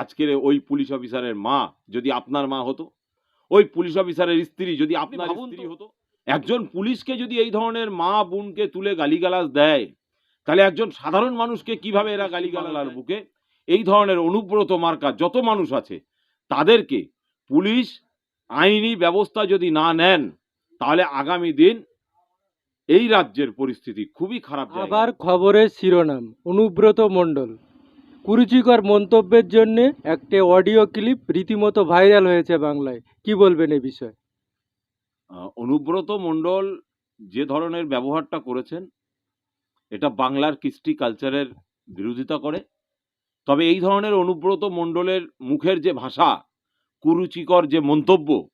আজকের ওই পুলিশ অফিসারের মা যদি আপনার মা হতো ওই পুলিশ অফিসারের স্ত্রী যদি আপনার স্ত্রী হতো একজন পুলিশকে যদি এই ধরনের মা বোনকে তুলে গালিগালাজ দেয় তাহলে একজন সাধারণ মানুষকে কীভাবে এরা গালিগালার বুকে? এই ধরনের অনুব্রত মার্কা যত মানুষ আছে তাদেরকে পুলিশ আইনি ব্যবস্থা যদি না নেন তাহলে আগামী দিন এই রাজ্যের পরিস্থিতি খুবই খারাপ। আবার খবরের শিরোনাম অনুব্রত মণ্ডল। কুরুচিকর মন্তব্যের জন্য একটা অডিও ক্লিপ রীতিমতো ভাইরাল হয়েছে বাংলায়। কি বলবেন এই বিষয়ে? অনুব্রত মণ্ডল যে ধরনের ব্যবহারটা করেছেন, এটা বাংলার কৃষ্টি কালচারের বিরোধিতা করে। তবে এই ধরনের অনুব্রত মণ্ডলের মুখের যে ভাষা, কুরুচিকর যে মন্তব্য,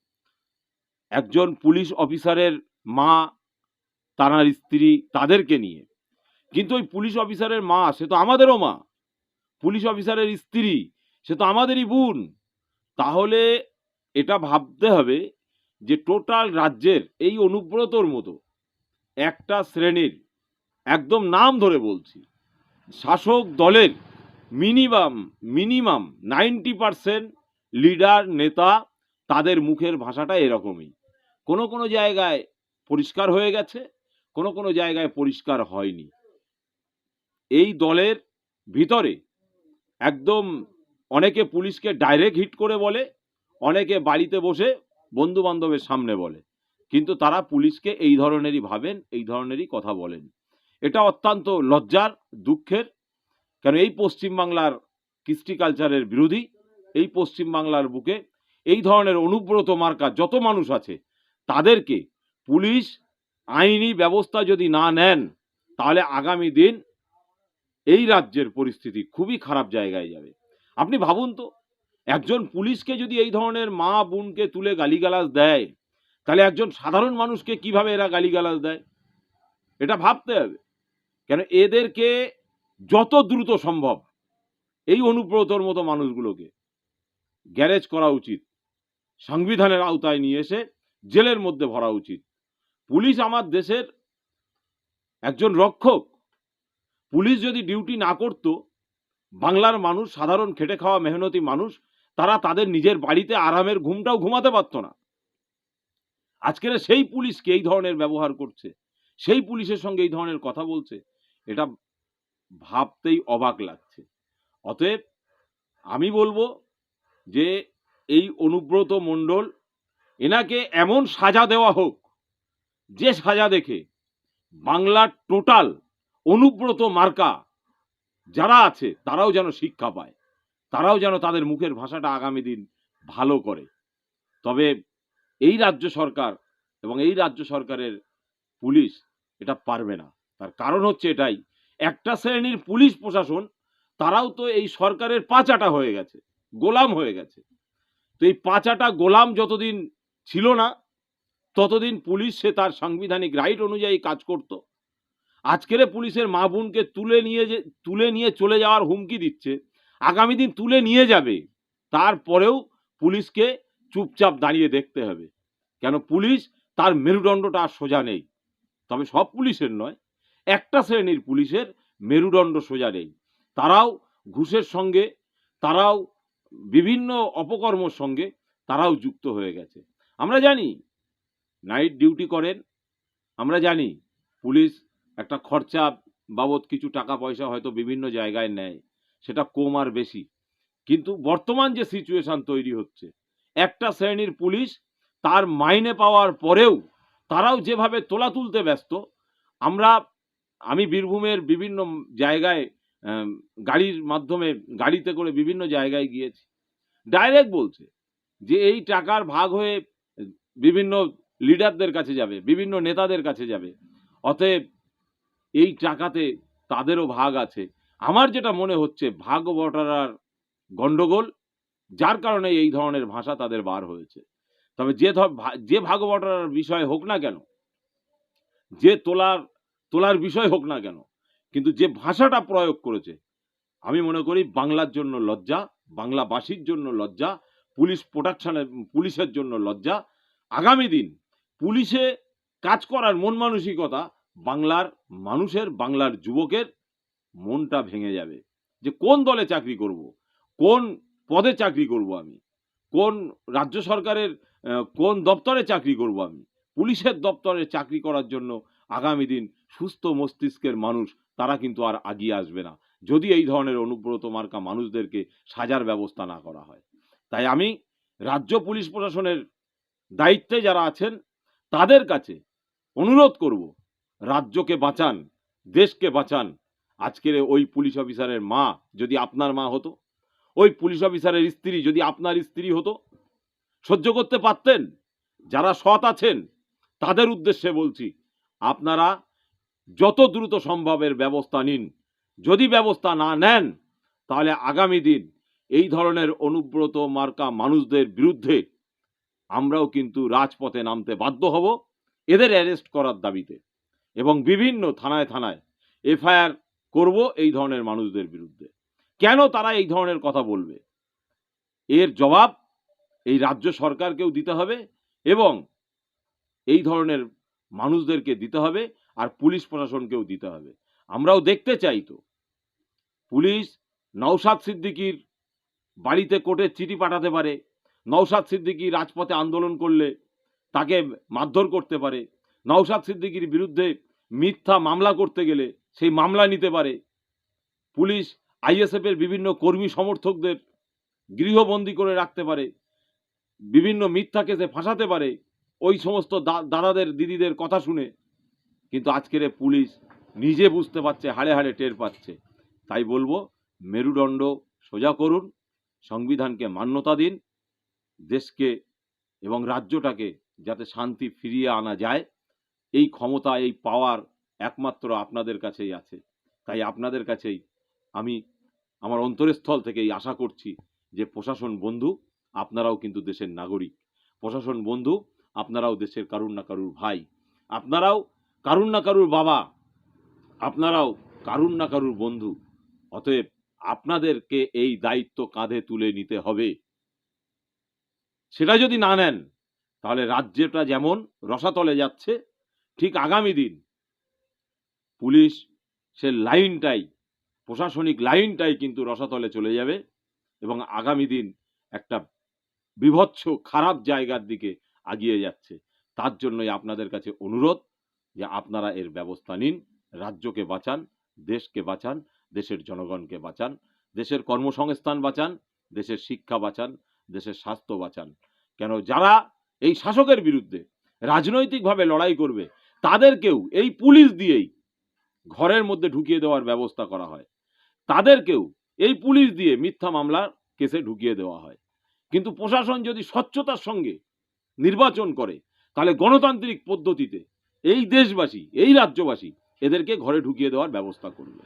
একজন পুলিশ অফিসারের মা, তার স্ত্রী তাদেরকে নিয়ে। কিন্তু ওই পুলিশ অফিসারের মা, সে তো আমাদেরও মা। পুলিশ অফিসারের স্ত্রী, সে তো আমাদেরই বোন। তাহলে এটা ভাবতে হবে যে টোটাল রাজ্যের এই অনুব্রতর মতো একটা শ্রেণির, একদম নাম ধরে বলছি, শাসক দলের minimum minimum ninety percent leader, নেতা তাদের মুখের ভাষাটা এরকমই। কোনো কোনো জায়গায় পরিষ্কার হয়ে গেছে, কোনো কোনো জায়গায় পরিষ্কার হয়নি। এই দলের ভিতরে একদম অনেকে পুলিশকে ডাইরেক্ট হিট করে বলে, অনেকে বাড়িতে বসে বন্ধু বান্ধবের সামনে বলে। কিন্তু তারা পুলিশকে এই ধরনেরই ভাবেন, এই ধরনেরই কথা বলেন। এটা অত্যন্ত লজ্জার, দুঃখের। কেন, এই পশ্চিমবাংলার কৃষ্টি কালচারের বিরোধী, এই পশ্চিমবাংলার বুকে এই ধরনের অনুব্রত মার্কা যত মানুষ আছে, তাদেরকে পুলিশ আইনি ব্যবস্থা যদি না নেন, তাহলে আগামী দিন এই রাজ্যের পরিস্থিতি খুবই খারাপ জায়গায় যাবে। আপনি ভাবুন তো, একজন পুলিশকে যদি এই ধরনের মা বোনকে তুলে গালিগালাজ দেয়, তাহলে একজন সাধারণ মানুষকে কীভাবে এরা গালিগালাজ দেয়? এটা ভাবতে হবে। কেন এদেরকে যত দ্রুত সম্ভব এই অনুব্রতর মতো মানুষগুলোকে গ্যারেজ করা উচিত, সংবিধানের আওতায় নিয়ে এসে জেলের মধ্যে ভরা উচিত। পুলিশ আমার দেশের একজন রক্ষক পুলিশ যদি ডিউটি না করতো, বাংলার মানুষ, সাধারণ খেটে খাওয়া মেহনতি মানুষ, তারা তাদের নিজের বাড়িতে আরামের ঘুমটাও ঘুমাতে পারতো না। আজকের সেই পুলিশকে এই ধরনের ব্যবহার করছে? সেই পুলিশের সঙ্গে এই ধরনের কথা বলছে? এটা ভাবতেই অবাক লাগছে। অতএব আমি বলব যে, এই অনুব্রত মণ্ডল, এনাকে এমন সাজা দেওয়া হোক, যে সাজা দেখে বাংলার টোটাল অনুব্রত মার্কা যারা আছে, তারাও যেন শিক্ষা পায়। তারাও যেন তাদের মুখের ভাষাটা আগামী দিন ভালো করে। তবে এই রাজ্য সরকার এবং এই রাজ্য সরকারের পুলিশ এটা পারবে না। তার কারণ হচ্ছে এটাই, একটা শ্রেণির পুলিশ প্রশাসন, তারাও তো এই সরকারের পাঁচাটা হয়ে গেছে, গোলাম হয়ে গেছে। তো এই পাঁচাটা গোলাম যতদিন ছিল না, ততদিন পুলিশ সে তার সাংবিধানিক রাইট অনুযায়ী কাজ করত। আজকের পুলিশের মা বোনকে তুলে নিয়ে যে, তুলে নিয়ে চলে যাওয়ার হুমকি দিচ্ছে, আগামী দিন তুলে নিয়ে যাবে, তারপরেও পুলিশকে চুপচাপ দাঁড়িয়ে দেখতে হবে। কেন পুলিশ তার মেরুদণ্ডটা আর সোজা নেই। তবে সব পুলিশের নয়, একটা শ্রেণির পুলিশের মেরুদণ্ড সোজা নেই। তারাও ঘুষের সঙ্গে, তারাও বিভিন্ন অপকর্মর সঙ্গে, তারাও যুক্ত হয়ে গেছে। আমরা জানি, নাইট ডিউটি করেন, আমরা জানি পুলিশ একটা খরচা বাবদ কিছু টাকা পয়সা হয়তো বিভিন্ন জায়গায় নেয়, সেটা কম আর বেশি। কিন্তু বর্তমান যে সিচুয়েশান তৈরি হচ্ছে, একটা শ্রেণির পুলিশ তার মাইনে পাওয়ার পরেও তারাও যেভাবে তোলা তুলতে ব্যস্ত, আমরা, আমি বীরভূমের বিভিন্ন জায়গায় গাড়ির মাধ্যমে গাড়িতে করে বিভিন্ন জায়গায় গিয়েছি। ডাইরেক্ট বলছে যে এই টাকার ভাগ হয়ে বিভিন্ন লিডারদের কাছে যাবে, বিভিন্ন নেতাদের কাছে যাবে। অতএব এই টাকাতে তাদেরও ভাগ আছে। আমার যেটা মনে হচ্ছে ভাগ বটারার গন্ডগোল যার কারণে এই ধরনের ভাষা তাদের বার হয়েছে। তবে যে যে ভাগ বিষয় হোক না কেন, যে তোলার তোলার বিষয় হোক না কেন, কিন্তু যে ভাষাটা প্রয়োগ করেছে, আমি মনে করি বাংলার জন্য লজ্জা, বাংলাবাসীর জন্য লজ্জা, পুলিশ প্রোটেকশনের পুলিশের জন্য লজ্জা। আগামী দিন পুলিশে কাজ করার মন মানসিকতা বাংলার মানুষের, বাংলার যুবকের মনটা ভেঙে যাবে যে কোন দলে চাকরি করব, কোন পদে চাকরি করব আমি, কোন রাজ্য সরকারের কোন দপ্তরে চাকরি করব আমি, পুলিশের দপ্তরে চাকরি করার জন্য আগামী দিন সুস্থ মস্তিষ্কের মানুষ, তারা কিন্তু আর আগিয়ে আসবে না। যদি এই ধরনের অনুব্রত মার্কা মানুষদেরকে সাজার ব্যবস্থা না করা হয়। তাই আমি রাজ্য পুলিশ প্রশাসনের দায়িত্বে যারা আছেন, তাদের কাছে অনুরোধ করব রাজ্যকে বাঁচান, দেশকে বাঁচান। আজকের ওই পুলিশ অফিসারের মা যদি আপনার মা হতো, ওই পুলিশ অফিসারের স্ত্রী যদি আপনার স্ত্রী হতো, সহ্য করতে পারতেন? যারা সৎ আছেন, তাদের উদ্দেশ্যে বলছি, আপনারা যত দ্রুত সম্ভবের ব্যবস্থা নিন। যদি ব্যবস্থা না নেন, তাহলে আগামী দিন এই ধরনের অনুব্রত মার্কা মানুষদের বিরুদ্ধে আমরাও কিন্তু রাজপথে নামতে বাধ্য হব। এদের অ্যারেস্ট করার দাবিতে। এবং বিভিন্ন থানায় থানায় এফআইআর করব এই ধরনের মানুষদের বিরুদ্ধে। কেন তারা এই ধরনের কথা বলবে? এর জবাব এই রাজ্য সরকারকেও দিতে হবে এবং এই ধরনের মানুষদেরকে দিতে হবে আর পুলিশ প্রশাসনকেও দিতে হবে। আমরাও দেখতে চাই তো। পুলিশ নওশাদ সিদ্দিকির বাড়িতে কোর্টের চিঠি পাঠাতে পারে, নওশাদ সিদ্দিকি রাজপথে আন্দোলন করলে তাকে মারধর করতে পারে, নওশাদ সিদ্দিকির বিরুদ্ধে মিথ্যা মামলা করতে গেলে সেই মামলা নিতে পারে। পুলিশ আইএসএফের বিভিন্ন কর্মী সমর্থকদের গৃহবন্দী করে রাখতে পারে। বিভিন্ন মিথ্যা কেসে ফাঁসাতে পারে। ওই সমস্ত দাদাদের, দিদিদের কথা শুনে। কিন্তু আজকের পুলিশ নিজে বুঝতে পারছে, হাড়ে হাড়ে টের পাচ্ছে। তাই বলব, মেরুদণ্ড সোজা করুন, সংবিধানকে মান্যতা দিন, দেশকে এবং রাজ্যটাকে যাতে শান্তি ফিরিয়ে আনা যায়। এই ক্ষমতা, এই পাওয়ার একমাত্র আপনাদের কাছেই আছে। তাই আপনাদের কাছেই আমি আমার অন্তরস্থল থেকেই আশা করছি যে প্রশাসন বন্ধু আপনারাও কিন্তু দেশের নাগরিক। প্রশাসন বন্ধু আপনারাও দেশের কারুর না কারুর ভাই। আপনারাও কারুর না কারুর বাবা। আপনারাও কারুর না কারুর বন্ধু। অতএব আপনাদেরকে এই দায়িত্ব কাঁধে তুলে নিতে হবে। সেটা যদি না নেন, তাহলে রাজ্যটা যেমন রসাতলে যাচ্ছে ঠিক আগামী দিন পুলিশ সে লাইনটাই, প্রশাসনিক লাইনটাই কিন্তু রসাতলে চলে যাবে এবং আগামী দিন একটা বিভৎস, খারাপ জায়গার দিকে আগিয়ে যাচ্ছে। তার জন্যই আপনাদের কাছে অনুরোধ যে আপনারা এর ব্যবস্থা নিন, রাজ্যকে বাঁচান, দেশকে বাঁচান, দেশের জনগণকে বাঁচান, দেশের কর্মসংস্থান বাঁচান, দেশের শিক্ষা বাঁচান, দেশের স্বাস্থ্য বাঁচান। কেন যারা এই শাসকের বিরুদ্ধে রাজনৈতিকভাবে লড়াই করবে তাদেরকেও এই পুলিশ দিয়েই ঘরের মধ্যে ঢুকিয়ে দেওয়ার ব্যবস্থা করা হয়। তাদেরকেও এই পুলিশ দিয়ে মিথ্যা মামলার কেসে ঢুকিয়ে দেওয়া হয়। কিন্তু প্রশাসন যদি স্বচ্ছতার সঙ্গে নির্বাচন করে, তাহলে গণতান্ত্রিক পদ্ধতিতে এই দেশবাসী, এই রাজ্যবাসী এদেরকে ঘরে ঢুকিয়ে দেওয়ার ব্যবস্থা করবে।